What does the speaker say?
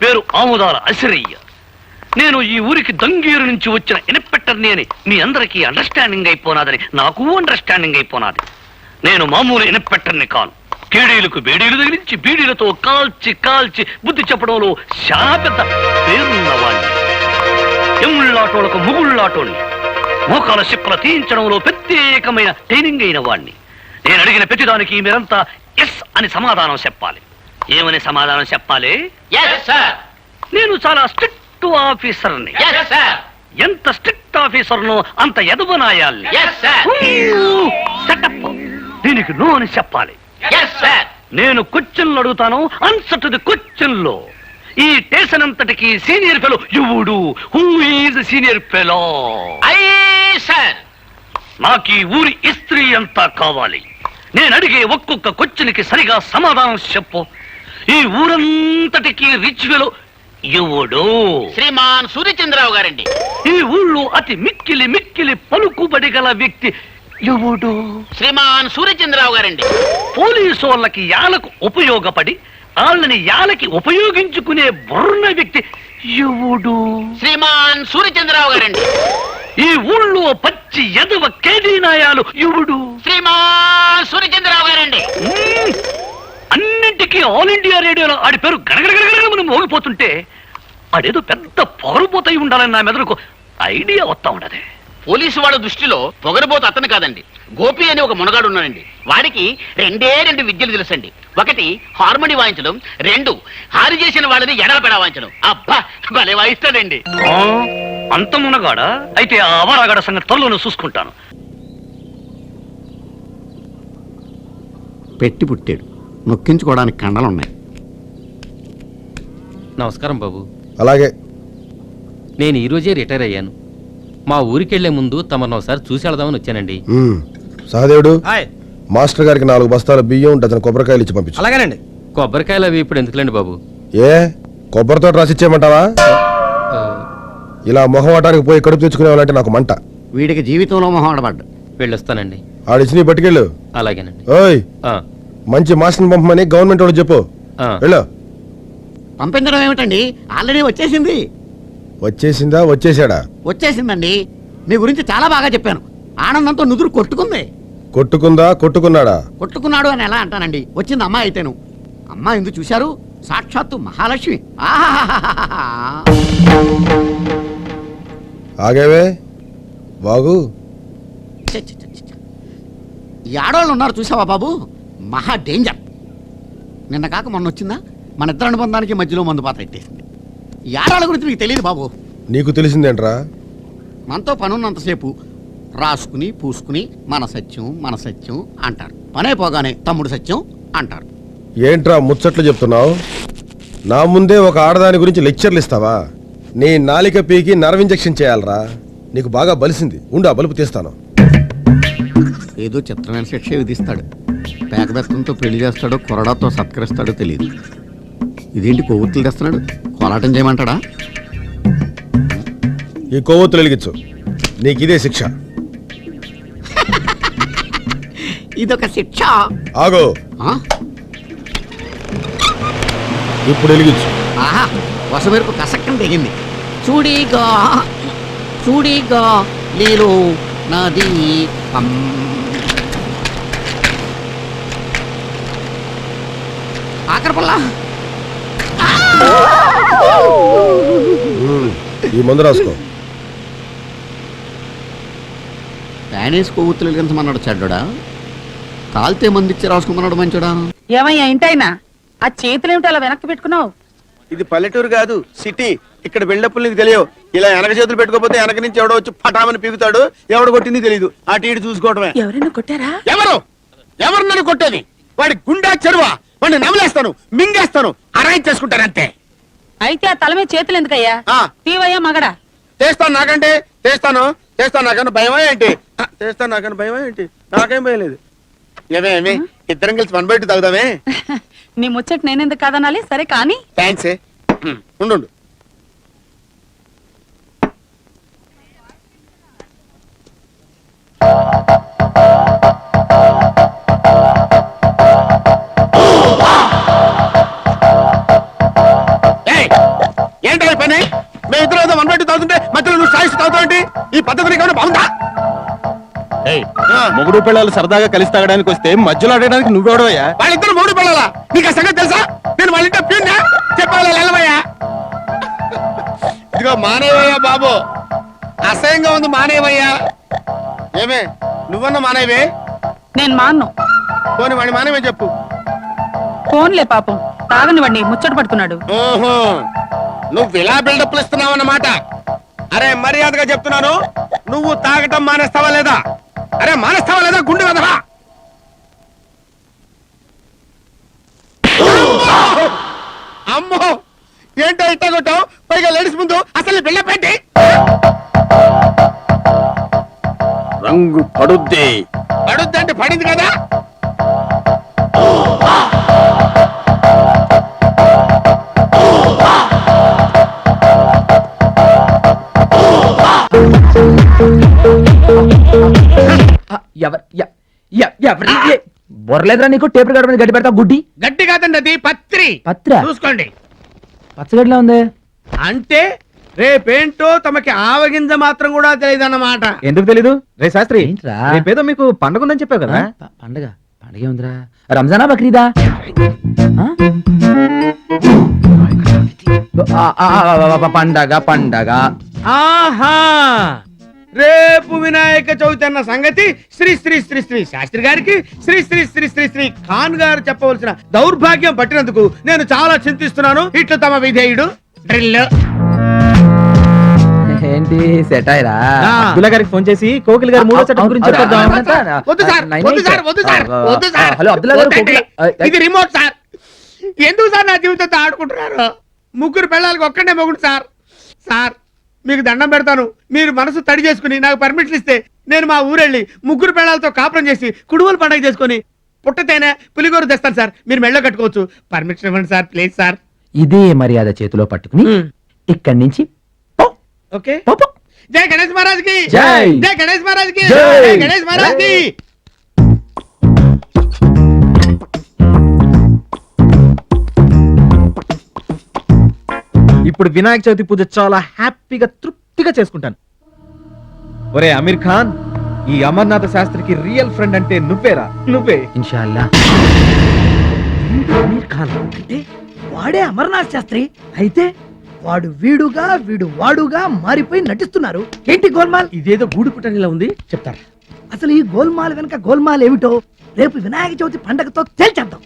పేరు ఆముదాల అసిరయ్య. నేను ఈ ఊరికి దంగీరు నుంచి వచ్చిన ఇన్స్పెక్టర్ని అని మీ అందరికీ అండర్స్టాండింగ్ అయిపోనాదని నాకు అండర్స్టాండింగ్ అయిపోనాది. నేను మామూలు ఇన్స్పెక్టర్ని కాను. కేడీలకు బేడీలు తగిలించి బీడీలతో కాల్చి కాల్చి బుద్ధి చెప్పడంలో చాలా పెద్ద పేరున్నవాణ్ణి. ఎముళ్ళాటోళ్ళకు ముగుళ్ళాటోని మోకాల శిప్పల తీయించడంలో ప్రత్యేకమైన ట్రైనింగ్ అయిన వాణ్ణి. నేను అడిగిన ప్రతిదానికి మీరంతా ఎస్ అని సమాధానం చెప్పాలి. ఏమని సమాధానం చెప్పాలి? నేను చాలా స్ట్రిక్ట్ ఆఫీసర్ని. ఎంత స్ట్రిక్ట్ ఆఫీసర్నో అంత సెటప్ దీనికి నో అని చెప్పాలి. నేను క్వశ్చన్లు అడుగుతాను. ఆన్సర్ టు ది క్వశ్చన్లో ఈ స్టేషన్ అంతటికి సీనియర్ ఫెలో యువుడు హూ ఈజ్ సీనియర్ ఫెలో నాకు ఈ ఊరి ఇస్త్రీ అంతా కావాలి. నేను అడిగే ఒక్కొక్క క్వశ్చన్కి సరిగా సమాధానం చెప్పు. ఈ ఊరంతటికి రిచ్ ఫెలో యువుడు శ్రీమాన్ సూర్యచంద్రరావు గారండి. ఈ ఊళ్ళో అతి మిక్కిలి మిక్కిలి పలుకుబడి గల వ్యక్తి ఎవడు? శ్రీమాన్ సూర్యచంద్రరావు గారండి. పోలీసు వాళ్ళకి యాలకు ఉపయోగపడి వాళ్ళని యాలకి ఉపయోగించుకునే బుర్ర వ్యక్తి ఎవడు? శ్రీమాన్ సూర్యచంద్రరావు గారండి. ఈ ఊళ్ళో పచ్చి ఎదవ కేదీనాయాలు ఎవడు? శ్రీమాన్ సూర్యచంద్రరావు గారండి. అన్నింటికీ ఆల్ ఇండియా రేడియోలో ఆడి పేరు గడగడగడగడ మనం మోగిపోతుంటే ఆడేదో పెద్ద పొగరుపోతాయి ఉండాలని నా మెదడుకు ఐడియా వస్తా ఉండదే పోలీసు వాళ్ళ దృష్టిలో పొగరబోతు అతను కాదండి. గోపి అని ఒక మునగాడు ఉన్నాడండి. వాడికి రెండే రెండు విద్యలు తెలుసండి. ఒకటి హార్మోని వాయించడం రెండు హారి చేసిన వాళ్ళని ఎడలపెడ వాయించడం. అబ్బా భలే వాయిస్తాడండి. ఆ, అంత మునగాడా? అయితే ఆ అవరాగాడ సంగతి త్వరలోనే చూసుకుంటాను. పెట్టి పుట్టాడు. నొక్కించుకోవడానికి కండలున్నాయి. నమస్కారం బాబు. అలాగే. నేను ఈ రోజే రిటైర్ అయ్యాను. మా ఊరికెళ్ళే ముందు తమను ఒకసారి చూసి వెళదామని వచ్చానండి. సహదేవుడు హాయ్. మాస్టర్ గారికి నాలుగు బస్తాల బియ్యం డజన్ కొబ్బరికాయలు ఇచ్చి పంపించు. అలాగేనండి. కొబ్బరికాయలు అవి ఇప్పుడు ఎందుకులేండి బాబు? ఏ? కొబ్బరితో రాసిచ్చేయమంటావా ఆ, ఇలా మొహమాటానికి పోయి కడుపు తెచ్చుకునేవాళ్ళంటే నాకు మంట. వీడికి జీవితంలో మొహమాడబడ్డా వెళ్ళొస్తానండి. ఆడిచ్చి నీ పట్టుకెళ్ళు. అలాగేనండి. ఓయ్. ఆ, మంచి మాస్టర్ని పంపమని గవర్నమెంట్ వాడు చెప్పు. ఆ. వెళ్ళు. పంపించడం ఏమిటండి? ఆల్రెడీ వచ్చేసింది. వచ్చేసిందా? వచ్చేసాడా? వచ్చేసిందండి. మీ గురించి చాలా బాగా చెప్పాను. ఆనందంతో నుదురు కొట్టుకుంది. కొట్టుకుందా? కొట్టుకున్నాడా? కొట్టుకున్నాడు అని ఎలా అంటానండి? వచ్చింది అమ్మాయి అయితేను. అమ్మాయి ఎందుకు చూశారు? సాక్షాత్తు మహాలక్ష్మి. ఆహాహాహాహా. ఆగేవే. బాగు. ఈ ఆడవాళ్ళు ఉన్నారు చూసావా బాబు? మహా డేంజర్. నిన్న కాక మొన్న వచ్చిందా? మన ఇద్దరు అనుబంధానికి మధ్యలో మందు పాత్ర ఎట్టేసింది ఆడవాళ్ళ గురించి మీకు తెలియదు బాబు. నీకు తెలిసిందేంట్రా? మనతో పనున్నంతసేపు రాసుకుని పూసుకుని మన సత్యం మన సత్యం అంటారు. పనే పోగానే తమ్ముడు సత్యం అంటారు. ఏంట్రా ముచ్చట్లు చెప్తున్నావు? నా ముందే ఒక ఆడదాని గురించి లెక్చర్లు ఇస్తావా? నీ నాలిక పీకి నర్వ్ ఇంజెక్షన్ చేయాలరా? నీకు బాగా బలిసింది. ఉండు ఆ బలుపు తీస్తాను. ఏదో చిత్రమైన శిక్ష విధిస్తాడు. పేకబెత్తంతో పెళ్ళి చేస్తాడో కొరడాతో సత్కరిస్తాడో తెలియదు ఇదేంటి కొవ్వొత్తులు తెస్తున్నాడు? కోలాటం చేయమంటాడా? ఈ కొవ్వొత్తులు వెలిగించు. నీకు ఇదే శిక్ష. ఇదొక శిక్ష. ఆగో. ఆ? ఇప్పుడు వెలిగించు. ఆహా వసమెరుపు కసక్కని తెగింది. చూడిగా చూడిగా లేలో నది పం. ఈ మందు రాసుకో. ప్యానేస్ కొవ్వొత్తులు వెలిగించమన్నాడు చెడ్డడా? కాల్తే మందిచ్చి రాసుకోమన్నాడు మంచోడా? ఏమయ్యా ఇంటైనా? ఆ చేతులేమిటి అలా వెనక్కి పెట్టుకున్నావు? ఇది పల్లెటూరు కాదు సిటీ. ఇక్కడ బిల్డప్లు నీకు తెలియవు. ఇలా వెనక చేతులు పెట్టుకోకపోతే వెనక నుంచి ఎవడో వచ్చి పటామని పీకుతాడు ఎవడు కొట్టింది తెలియదు అటు ఇటు చూసుకోవడమే ఎవరైనా కొట్టారా? ఎవరు? ఎవరు నన్ను కొట్టేది? వాడి గుండా చెరువా? వాడిని నమలేస్తాను మింగేస్తాను అరేంజ్ చేసుకుంటాను అంతే. అయితే ఆ తల మీద చేతులు ఎందుకయ్యా? ఆ. తీవయ్యా మగడా? చేస్తాను నాకంటే చేస్తాను చేస్తాను నాకన్నా భయమా ఏంటి? ఆ, చేస్తాను నాకన్నా భయమా ఏంటి? నాకేం భయం లేదు. ఏమే ఏమే ఇద్దరం కలిసి వన్ బయట తాగుదామే? నీ ముచ్చట నేనెందుకు కాదనాలి? సరే కానీ. థ్యాంక్స్ ఉండు ఉండు. మొగుడు పిల్లలు సరదాగా కలిసి తాగడానికి వస్తే మధ్యలో ఆడడానికి నువ్వెవడవయ్యా వాళ్ళిద్దరు మూడు పిల్లలా? నీకు ఆ సంగతి తెలుసా? నేను వాళ్ళ ఇంట్లో ప్యూన్నా చెప్పాలి వెళ్ళవయ్యా ఇదిగో మానేవయ్యా బాబు. అసహ్యంగా ఉంది మానేవయ్యా. ఏమే నువ్వన్న మానేవే? నేను మాన్ను. పోని వాడి మానేవే చెప్పు. ఫోన్లే పాపం. తాగనివ్వండి ముచ్చట పడుతున్నాడు. ఓహో నువ్వు ఇలా బిల్డప్లు ఇస్తున్నావు అన్నమాట అరే మర్యాదగా చెప్తున్నాను. నువ్వు తాగటం మానేస్తావా లేదా? అరే మానేస్తావా లేదా? గుండె వెదవా అమ్మో! ఏంటో ఇట్ట కొట్టావు? పైగా లేడీస్ ముందు అసలు ఏంటి రంగు పడుద్ది. పడుద్దంటే పడింది కదా? బొరలేదురా నీకు? టేప్ రికార్డు మీద గడ్డి పెడతా గుడ్డి. గట్టి కాదండి అది పత్రి. పత్ర? చూసుకోండి. పచ్చగడ్డిలో ఉంది. అంటే రేపేంటో తమకి ఆవగింజ మాత్రం కూడా తెలియదన్నమాట. ఎందుకు తెలీదు? రే శాస్త్రి ఏంట్రా? రేపేదో మీకు పండుగ ఉందని చెప్పావు కదా? ప- పండగ. పండగ ఉందిరా. రంజానా బక్రీదా? ఆ? ఆ, ఆ, ఆ, ఆ, ఆ, పండగ పండగ. ఆహా! రేపు వినాయక చవితి అన్న సంగతి శ్రీ శ్రీ శ్రీ శ్రీ శాస్త్రి గారికి శ్రీ శ్రీ శ్రీ శ్రీ శ్రీ ఖాన్ గారు చెప్పవలసిన దౌర్భాగ్యం పట్టినందుకు నేను చాలా చింతిస్తున్నాను. ఇట్లు తమ విధేయుడు. డ్రిల్. ఏంటి సెట్ అయ్యరా? ఆ. అబ్దుల్లా గారికి ఫోన్ చేసి కోకిల్ గారు మూడో చట్టం గురించి చెప్పేద్దాం వద్దు సార్ వద్దు సార్ వద్దు సార్ వద్దు సార్. హలో అబ్దుల్లా గారు ఇది రిమోట్ సార్. ఎందుకు సార్ నా జీవితంతో ఆడుకుంటున్నారు? ముగ్గురు పిల్లలకి ఒక్కడే మొగుడు సార్. సార్ మీకు దండం పెడతాను. మీరు మనసు తడి చేసుకుని నాకు పర్మిషన్ ఇస్తే నేను మా ఊరెళ్ళి ముగ్గురు పిల్లలతో కాపురం చేసి కుడువలు పండగ చేసుకుని పుట్టతేనే పులిగోరు తెస్తాను సార్. మీరు మెళ్ళో కట్టుకోవచ్చు. పర్మిషన్ ఇవ్వండి సార్ ప్లీజ్ సార్. ఇదే మర్యాద చేతిలో పట్టుకుని ఇక్కడి నుంచి ఓకే. జై గణేష్ మహారాజ్కి జై. గణేష్ మహారాజ్కి. జై గణేష్ మహారాజ్కి ఇప్పుడు వినాయక చవితి పూజ చాలా హ్యాపీగా తృప్తిగా చేసుకుంటాను. ఒరే అమీర్ ఖాన్ ఈ అమర్నాథ శాస్త్రికి రియల్ ఫ్రెండ్ అంటే నువ్వేరా? నువ్వే. ఇన్షాల్లా. అమీర్ ఖాన్? అంటే వాడే అమర్నాథ్ శాస్త్రి? అయితే వాడు వీడుగా వీడు వాడుగా మారిపోయి నటిస్తున్నారు. ఏంటి గోల్మాల్? ఇదేదో గూడు పుట్టనిలా ఉంది. చెప్తారా? అసలు ఈ గోల్మాల్ వెనక గోల్మాల్ ఏమిటో రేపు వినాయక చవితి పండగతో తేల్చేద్దాం.